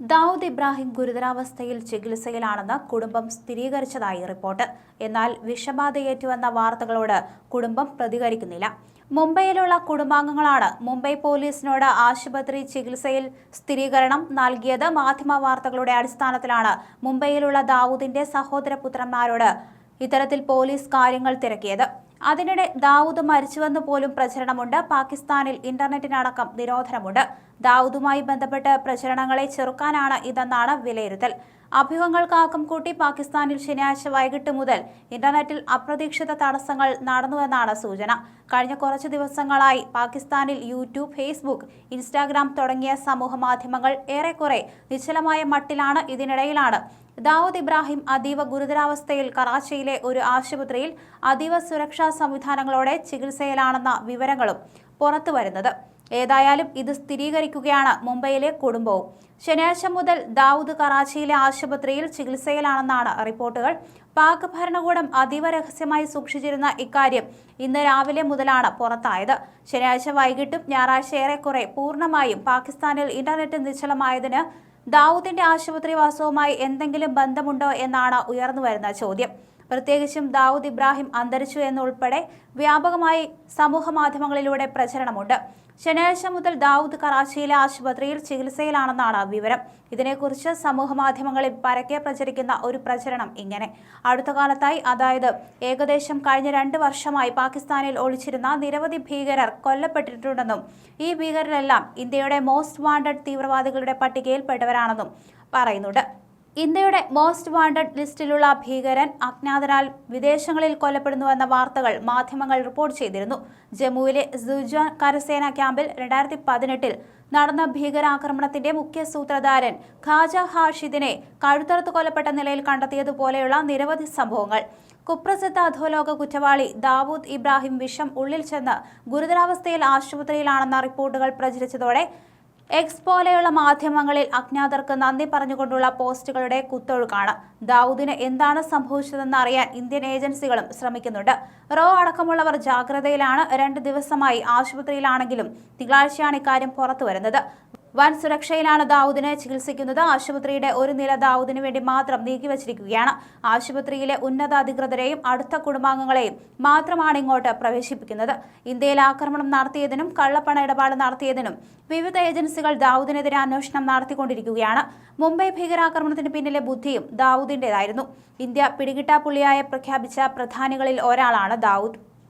ദാവൂദ് ഇബ്രാഹിം ഗുരുതരാവസ്ഥയിൽ ചികിത്സയിലാണെന്ന് കുടുംബം സ്ഥിരീകരിച്ചതായി റിപ്പോർട്ട്. എന്നാൽ വിഷബാധയേറ്റുവെന്ന വാർത്തകളോട് കുടുംബം പ്രതികരിക്കുന്നില്ല. മുംബൈയിലുള്ള കുടുംബാംഗങ്ങളാണ് മുംബൈ പോലീസിനോട് ആശുപത്രി ചികിത്സയിൽ സ്ഥിരീകരണം നൽകിയത്. മാധ്യമ വാർത്തകളുടെ അടിസ്ഥാനത്തിലാണ് മുംബൈയിലുള്ള ദാവൂദിന്റെ സഹോദരപുത്രന്മാരോട് ഇത്തരത്തിൽ പോലീസ് കാര്യങ്ങൾ തിരക്കിയത്. അതിനിടെ ദാവൂദ് മരിച്ചുവെന്ന് പോലും പ്രചരണമുണ്ട്. പാകിസ്ഥാനിൽ ഇന്റർനെറ്റിനടക്കം നിരോധനമുണ്ട്. ദാവൂദുമായി ബന്ധപ്പെട്ട് പ്രചരണങ്ങളെ ചെറുക്കാനാണ് ഇതെന്നാണ് വിലയിരുത്തൽ. അഭ്യൂഹങ്ങൾക്ക് ആക്കം കൂട്ടി പാകിസ്ഥാനിൽ ശനിയാഴ്ച വൈകിട്ട് മുതൽ ഇന്റർനെറ്റിൽ അപ്രതീക്ഷിത തടസ്സങ്ങൾ നടന്നുവെന്നാണ് സൂചന. കഴിഞ്ഞ കുറച്ചു ദിവസങ്ങളായി പാകിസ്ഥാനിൽ യൂട്യൂബ് ഫേസ്ബുക്ക് ഇൻസ്റ്റാഗ്രാം തുടങ്ങിയ സമൂഹ മാധ്യമങ്ങൾ ഏറെക്കുറെ നിശ്ചലമായ മട്ടിലാണ് ഇതിനിടയിലാണ്. ദാവൂദ് ഇബ്രാഹിം അതീവ ഗുരുതരാവസ്ഥയിൽ കറാച്ചിയിലെ ഒരു ആശുപത്രിയിൽ അതീവ സുരക്ഷാ സംവിധാനങ്ങളോടെ ചികിത്സയിലാണെന്ന വിവരങ്ങളും പുറത്തു വരുന്നത് ഏതായാലും ഇത് സ്ഥിരീകരിക്കുകയാണ് മുംബൈയിലെ കുടുംബവും. ശനിയാഴ്ച മുതൽ ദാവൂദ് കറാച്ചിയിലെ ആശുപത്രിയിൽ ചികിത്സയിലാണെന്നാണ് റിപ്പോർട്ടുകൾ. പാക് ഭരണകൂടം അതീവ രഹസ്യമായി സൂക്ഷിച്ചിരുന്ന ഇക്കാര്യം ഇന്ന് രാവിലെ മുതലാണ് പുറത്തായത്. ശനിയാഴ്ച വൈകിട്ടും ഞായറാഴ്ച ഏറെക്കുറെ പൂർണമായും പാകിസ്ഥാനിൽ ഇന്റർനെറ്റ് നിശ്ചലമായതിന് ദാവൂദിന്റെ ആശുപത്രി വാസവുമായി എന്തെങ്കിലും ബന്ധമുണ്ടോ എന്നാണ് ഉയർന്നുവരുന്ന ചോദ്യം. പ്രത്യേകിച്ചും ദാവൂദ് ഇബ്രാഹിം അന്തരിച്ചു എന്നുൾപ്പെടെ വ്യാപകമായി സമൂഹ മാധ്യമങ്ങളിലൂടെ പ്രചരണമുണ്ട്. ശനിയാഴ്ച മുതൽ ദാവൂദ് കറാച്ചിയിലെ ആശുപത്രിയിൽ ചികിത്സയിലാണെന്നാണ് വിവരം. ഇതിനെക്കുറിച്ച് സമൂഹ മാധ്യമങ്ങളിൽ പരക്കെ പ്രചരിക്കുന്ന ഒരു പ്രചരണം ഇങ്ങനെ. അടുത്ത കാലത്തായി അതായത് ഏകദേശം കഴിഞ്ഞ രണ്ട് വർഷമായി പാകിസ്ഥാനിൽ ഒളിച്ചിരുന്ന നിരവധി ഭീകരർ കൊല്ലപ്പെട്ടിട്ടുണ്ടെന്നും ഈ ഭീകരരെല്ലാം ഇന്ത്യയുടെ മോസ്റ്റ് വാണ്ടഡ് തീവ്രവാദികളുടെ പട്ടികയിൽപ്പെട്ടവരാണെന്നും പറയുന്നുണ്ട്. ഇന്ത്യയുടെ മോസ്റ്റ് വാണ്ടഡ് ലിസ്റ്റിലുള്ള ഭീകരൻ അജ്ഞാതനാൽ വിദേശങ്ങളിൽ കൊല്ലപ്പെടുന്നുവെന്ന വാർത്തകൾ മാധ്യമങ്ങൾ റിപ്പോർട്ട് ചെയ്തിരുന്നു. ജമ്മുവിലെ സുജാൻ കരസേന ക്യാമ്പിൽ രണ്ടായിരത്തി പതിനെട്ടിൽ നടന്ന ഭീകരാക്രമണത്തിന്റെ മുഖ്യ സൂത്രധാരൻ ഖാജ ഹാഷിദിനെ കഴുത്തറുത്ത് കൊല്ലപ്പെട്ട നിലയിൽ കണ്ടെത്തിയതുപോലെയുള്ള നിരവധി സംഭവങ്ങൾ. കുപ്രസിദ്ധ അധോലോക കുറ്റവാളി ദാവൂദ് ഇബ്രാഹിം വിഷം ഉള്ളിൽ ചെന്ന് ഗുരുതരാവസ്ഥയിൽ ആശുപത്രിയിലാണെന്ന റിപ്പോർട്ടുകൾ പ്രചരിച്ചതോടെ എക്സ് പോലെയുള്ള മാധ്യമങ്ങളിൽ അജ്ഞാതർക്ക് നന്ദി പറഞ്ഞുകൊണ്ടുള്ള പോസ്റ്റുകളുടെ കുത്തൊഴുക്കാണ്. ദാവൂദിന് എന്താണ് സംഭവിച്ചതെന്ന് അറിയാൻ ഇന്ത്യൻ ഏജൻസികളും ശ്രമിക്കുന്നുണ്ട്. റോ അടക്കമുള്ളവർ ജാഗ്രതയിലാണ് രണ്ട് ദിവസമായി ആശുപത്രിയിലാണെങ്കിലും തിങ്കളാഴ്ചയാണ് ഇക്കാര്യം പുറത്തുവരുന്നത്. വൻ സുരക്ഷയിലാണ് ദാവൂദിനെ ചികിത്സിക്കുന്നത്. ആശുപത്രിയുടെ ഒരു നില ദാവൂദിന് വേണ്ടി മാത്രം നീക്കിവച്ചിരിക്കുകയാണ്. ആശുപത്രിയിലെ ഉന്നത അധികൃതരെയും അടുത്ത കുടുംബാംഗങ്ങളെയും മാത്രമാണ് ഇങ്ങോട്ട് പ്രവേശിപ്പിക്കുന്നത്. ഇന്ത്യയിൽ ആക്രമണം നടത്തിയതിനും കള്ളപ്പണ ഇടപാട് നടത്തിയതിനും വിവിധ ഏജൻസികൾ ദാവൂദിനെതിരെ അന്വേഷണം നടത്തിക്കൊണ്ടിരിക്കുകയാണ്. മുംബൈ ഭീകരാക്രമണത്തിന് പിന്നിലെ ബുദ്ധിയും ദാവൂദിന്റേതായിരുന്നു. ഇന്ത്യ പിടികിട്ടാപ്പുള്ളിയായ പ്രഖ്യാപിച്ച പ്രധാനികളിൽ ഒരാളാണ് ദാവൂദ്.